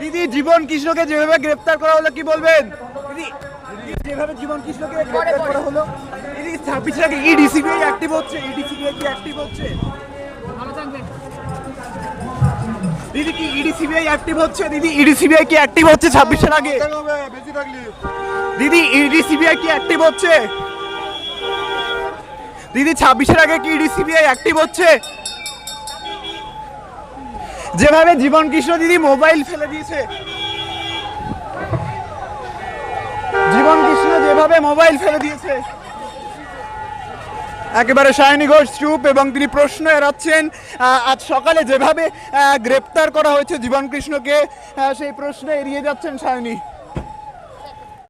দিদি জীবন কৃষ্ণকে যেভাবে গ্রেপ্তার করা হলো কি বলবেন? দিদি দিদি, যেভাবে জীবন কৃষ্ণকে গ্রেপ্তার করা হলো দিদি ছাব্বিশের আগে ইডি সিবিআই অ্যাক্টিভ হচ্ছে? ইডি সিবিআই কি অ্যাক্টিভ হচ্ছে? দিদি কি ইডি সিবিআই অ্যাক্টিভ হচ্ছে? দিদি ইডি সিবিআই কি অ্যাক্টিভ হচ্ছে ছাব্বিশের আগে? দিদি ইডি সিবিআই কি অ্যাক্টিভ হচ্ছে? দিদি ছাব্বিশের আগে কি ইডি সিবিআই অ্যাক্টিভ হচ্ছে? যেভাবে জীবন কৃষ্ণ দিদি মোবাইল ফেলে দিয়েছে। জীবন কৃষ্ণ যেভাবে মোবাইল ফেলে দিয়েছে। একেবারে সায়নী ঘোষ চুপ এবং তিনি প্রশ্ন এড়াচ্ছেন আজ সকালে যেভাবে গ্রেপ্তার করা হয়েছে জীবন কৃষ্ণকে সেই প্রশ্ন এড়িয়ে যাচ্ছেন সায়নী।